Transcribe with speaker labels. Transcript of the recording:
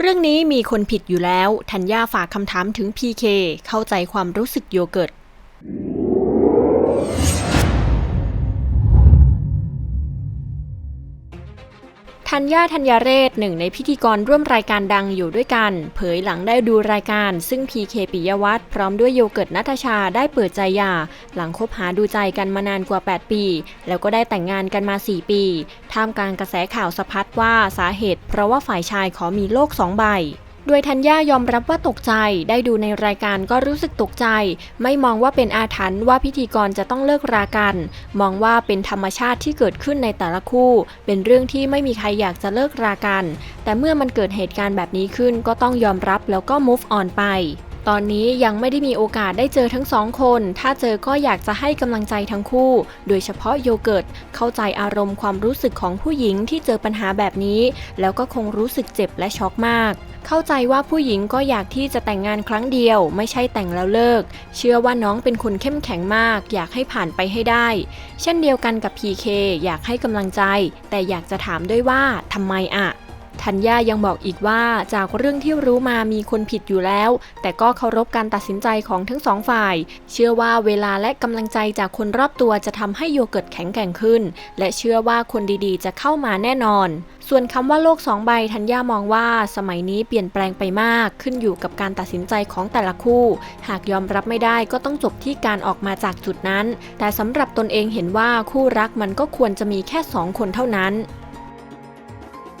Speaker 1: เรื่องนี้มีคนผิดอยู่แล้ว ธัญญาฝากคำถามถึง PK เข้าใจความรู้สึกโยเกิร์ต ธัญญาธัญญาเรศหนึ่งในพิธีกรร่วมรายการดังอยู่ด้วยกัน เผยหลังได้ดูรายการ ซึ่งพีเคปิยวัฒน์พร้อมด้วยโยเกิร์ตนัทชาได้เปิดใจหย่า หลังคบหาดูใจกันมานานกว่า 8 ปี แล้วก็ได้แต่งงานกันมา 4 ปี ท่ามกลางกระแสข่าวสะพัดว่าสาเหตุ เพราะว่าฝ่ายชายขอมีโลกสองใบ โดยธัญญายอมรับว่าตกใจ ได้ดูในรายการก็รู้สึกตกใจ ไม่มองว่าเป็นอาถรรพ์ว่าพิธีกรจะต้องเลิกรากัน มองว่าเป็นธรรมชาติที่เกิดขึ้นในแต่ละคู่ เป็นเรื่องที่ไม่มีใครอยากจะเลิกรากัน แต่เมื่อมันเกิดเหตุการณ์แบบนี้ขึ้นก็ต้องยอมรับแล้วก็ move on ไปตอนนี้ยังไม่ได้มีโอกาสได้เจอทั้งสองคน ถ้าเจอก็อยากจะให้กำลังใจทั้งคู่ โดยเฉพาะโยเกิร์ต เข้าใจอารมณ์ความรู้สึกของผู้หญิงที่เจอปัญหาแบบนี้ แล้วก็คงรู้สึกเจ็บและช็อกมาก เข้าใจว่าผู้หญิงก็อยากที่จะแต่งงานครั้งเดียว ไม่ใช่แต่งแล้วเลิก เชื่อว่าน้องเป็นคนเข้มแข็งมาก อยากให้ผ่านไปให้ได้ เช่นเดียวกันกับ PK อยากให้กำลังใจ แต่อยากจะถามด้วยว่าทำไมอะ ธัญญายังบอกอีกว่าจากเรื่องที่รู้มามีคนผิดอยู่แล้ว แต่ก็เคารพการตัดสินใจของทั้งสองฝ่าย เชื่อว่าเวลาและกำลังใจจากคนรอบตัวจะทำให้โยเกิร์ตแข็งแกร่งขึ้น และเชื่อว่าคนดีๆ จะเข้ามาแน่นอน ส่วนคำว่าโลกสองใบธัญญามองว่าสมัยนี้เปลี่ยนแปลงไปมากขึ้นอยู่กับการตัดสินใจของแต่ละคู่ หากยอมรับไม่ได้ก็ต้องจบที่การออกมาจากจุดนั้น แต่สำหรับตนเองเห็นว่าคู่รักมันก็ควรจะมีแค่สองคนเท่านั้น